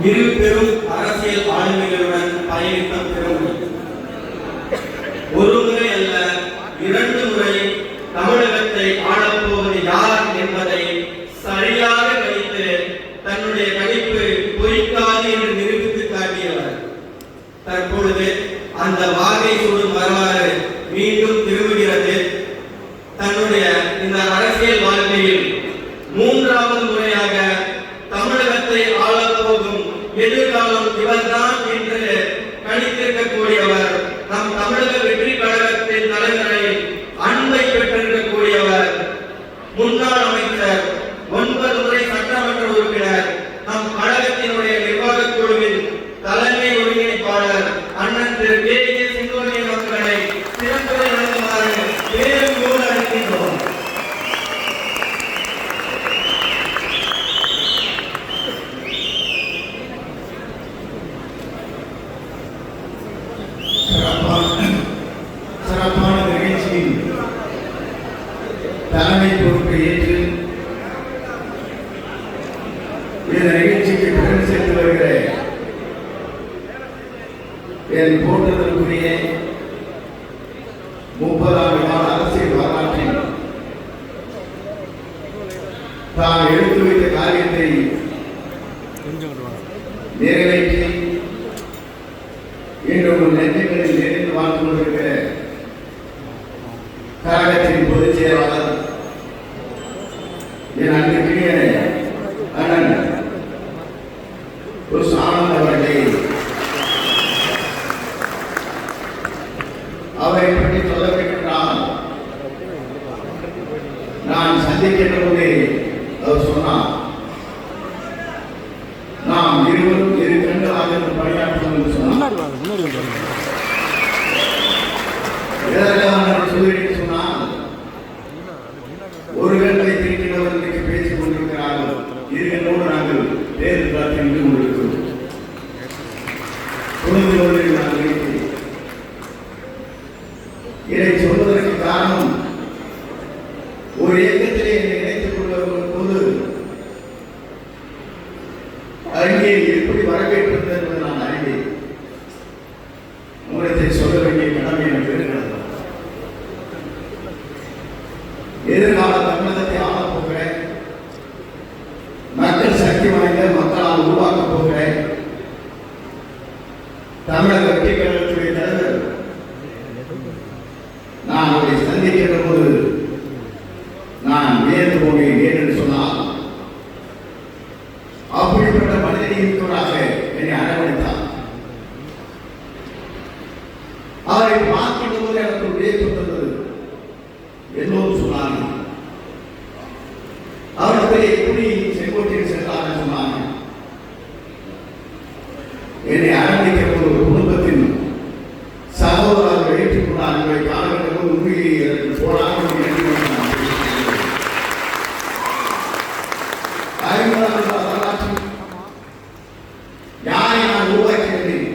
இரு பெரும் அரசியல் ஆளுமைகளுடன் பயணித்த பெரும் ஒரு முறை அல்ல இரண்டு முறை தமிழகத்தை ஆளப்போவது யார் என்பதை சரியாக கணித்து தன்னுடைய கணிப்பு பொய்க்காது என்று நிரூபித்து காட்டியவர். தற்பொழுது அந்த வாகை சூடும் வரலாறு மீண்டும் திரு சிறப்பான நிகழ்ச்சியில் தலைமை பொறுப்பை ஏற்று இந்த நிகழ்ச்சிக்கு பெருமை சேர்த்து வருகிற என் போற்றுதலுக்குரிய முப்பதாம் கால அரசியல் வரலாற்றில் தான் எடுத்து வைத்த காரியத்தை நிறைவேற்றி இன்று ஒரு நெஞ்சங்களில் நிறைந்து வாழ்ந்து கொண்டிருக்கிற பொதுச் செயலாளர். என் அண்ணன் புஷ் ஆனந்த் அவர்களை. அவரை பற்றி சொல்ல நான் சந்திக்கின்ற போதே நான் அவரை சந்திக்கின்ற போது நான் வியந்து போனேன் ஏனென்று சொன்னால் அப்படிப்பட்ட மனிதனியத்தோடாக என்னை அரவணைத்தார். அவரை பார்க்கின்ற போது எனக்கு ஒரு வியப்பு தந்தது எல்லோரும் சொன்னார்கள். அவர்களை எப்படி செங்கோட்டையில் சென்றார்கள் சொன்னார்கள். என்னை அரவணைக்கிற ஒரு குடும்பத்தின் சகோதரர்கள் ஏற்றுக் கொண்டார்கள் காண காணுகின்ற போது உண்மையை எனக்கு போனார்கள் என்று எண்ணி நான் பேசுகிறேன். ஐம்பதாம் கால வரலாற்றில் யாரை நான் உருவாக்கினேன்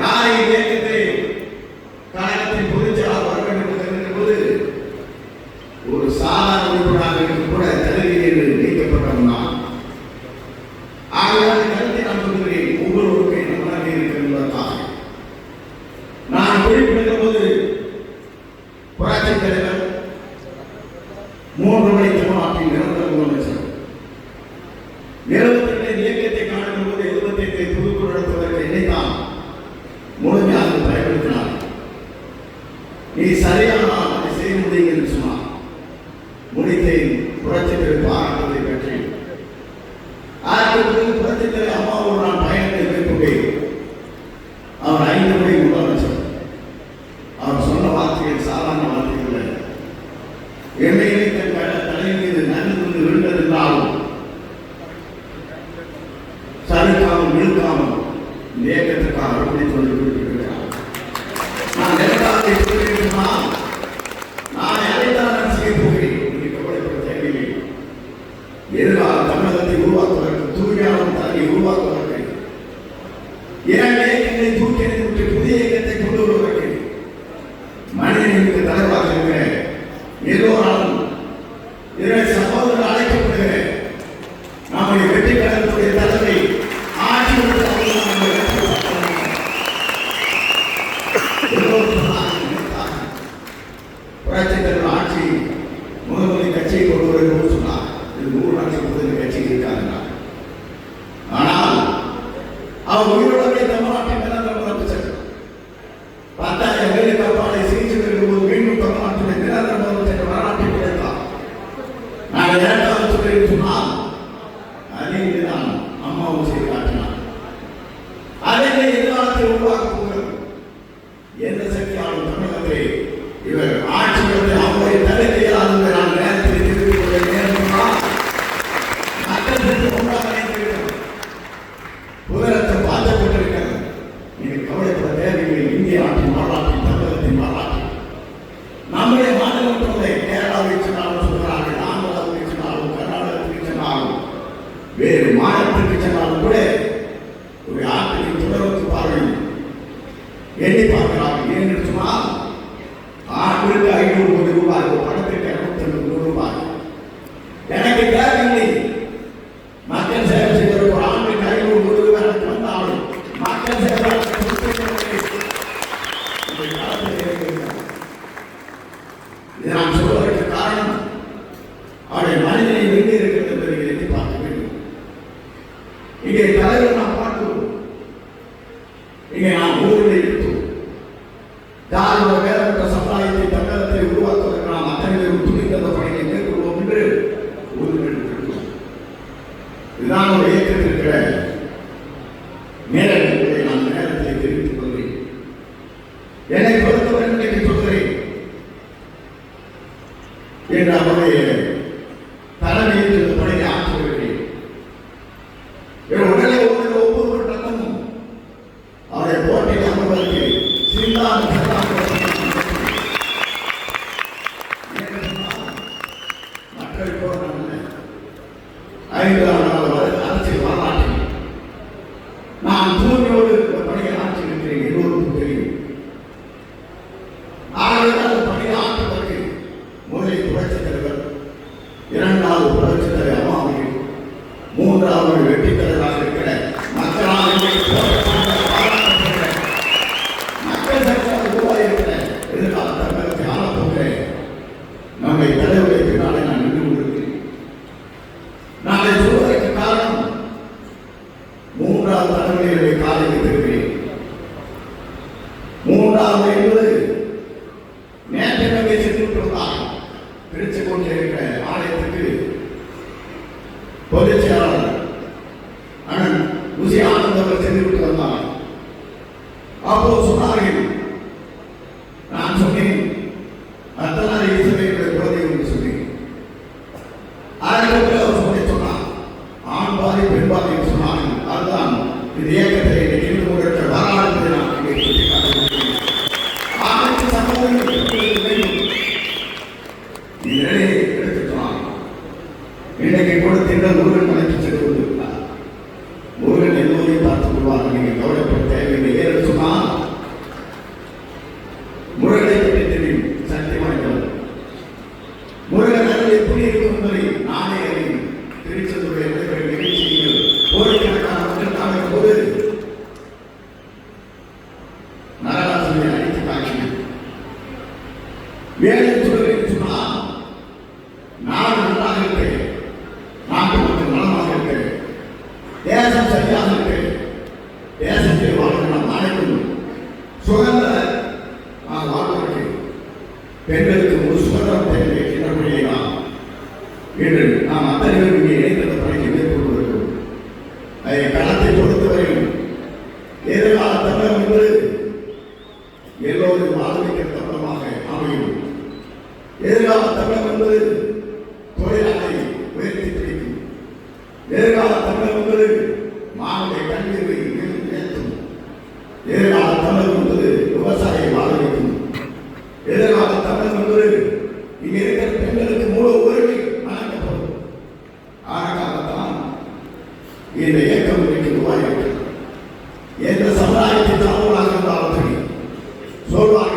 யாரை இந்த இயக்கத்தை கழகத்தின் பொதுச்செயலாளர் வர வேண்டும் என்று கருதுகிற போது ஒரு சாதாரண உறுப்பினராக இருந்து கூட தகுதி என்று நீக்கப்பட்டவன் நான் ஆகவே அந்த கருத்தை நான் சொல்கிறேன் ஒவ்வொருவருக்கும் என்ன மனதில் இருக்கிறது என்பதற்காக நான் குறிப்பிடுகிற போது புரட்சித் தலைவர் மூன்று மணி தமிழ்நாட்டின் நிரந்தர முதலமைச்சர் இருபத்தி இயக்கத்தை காணுகிற போது இருபத்தி எட்டு புதுக்குழு நடத்துவதற்கு என்னைத்தான் முழுமையாக பயன்படுத்தினார். நீ சரியானால் அதை செய்ய முடியும் என்று சொன்னார். முடித்தேன் புரட்சி புரட்சித்தலை பாராட்டத்தை பெற்றேன் ஆயிரத்தி புரட்சி புரட்சித்தலை அம்மாவோடு நான் பயணத்தை மேற்கொண்டேன். அவர் ஐந்து முறை முதலமைச்சர் அவர் சொன்ன வார்த்தைகள் சாதாரண வார்த்தைகள் அல்ல. என்னை தன் கட- தலையின் மீது நன்கு விழுந்ததென்றாலும் சறுக்காமல் விழுக்காமல் இந்த இயக்கத்திற்காக அர்ப்பணித்து கொண்டு குறிப்பிட்டிருக்கிறார் நான் எதற்காக சொல்கிறேன் சொன்னால், நான் அதைத்தான் நான் செய்ய போகிறேன் என்று கவலைப்பட தேவையில்லை எதிர்கால தமிழகத்தை உருவாக்குவதற்கு தூய்மையான தலையை உருவாக்குவதற்கு ஐநூறு கோடி ரூபாய் என்னை பொறுத்தவரை இன்னைக்கு சொல்கிறேன். என்று அவருடைய தலைமையில் இந்த பணியை ஆற்றி வருகிறேன் என் உடலை ஒவ்வொரு ஒவ்வொரு ரத்தமும் அவரை போட்டியில் அமர்வதற்கு சிந்தான மக்கள் போன ஐந்து நான் தூய்மையோடு இந்த பணியை ஆற்றி இருக்கிறேன் எல்லோருக்கும் தெரியும். பிரித்து கொண்டிருக்கிற ஆலயத்துக்கு பொதுச் செயலாளர் அண்ணன் உசி ஆனந்த் அவர் சென்றுவிட்டு வந்தார். அப்போ சொன்னார்கள் நான் சொன்னேன். அத்தனால் இயேசுடைய குழந்தை என்று சொன்னேன். அதற்கு அவர் சொல்லி சொன்னார். ஆண் பாதி பெண் பாதி சொன்னார்கள். அதுதான் இது ஏக பெண்களுக்கு ஒரு சுதந்திரம் தேவை என்ற மொழியை நாம் இன்று நாம் அத்தனை இங்கே இணைந்த பணிக்கு மேற்கொள்வதற்கு அதை களத்தை பொறுத்தவரையும் எதிர்கால தமிழகம் என்பது எல்லோரும் ஆதரிக்கிற தமிழமாக அமையும். எதிர்கால தமிழகம் என்பது தொழிலாளரை உயர்த்தி பிடிக்கும். எதிர்கால தமிழகம் என்பது மாணவரை கல்வியை இந்த இயக்கம் இன்னைக்கு உருவாகி இருக்கிறது எந்த சமுதாயத்தின் தலைவராக இருந்தாலும் சரி சொல்வார்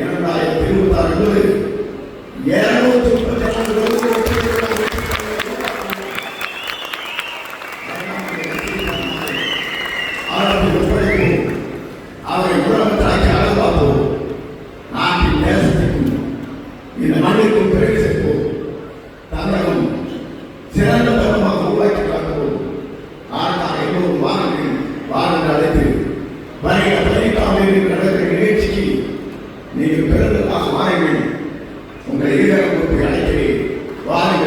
என்னுடைய பெருமதார்கள் இருநூத்தி முப்பத்தி வாருங்கள் அழைத்து வருகிற பதினைந்தாம் தேதி நடக்கிற நிகழ்ச்சிக்கு நீங்கள் பிறந்ததாக மாறி உங்கள் ஈரப்பொறுப்பை அழைக்கிறேன். வாரி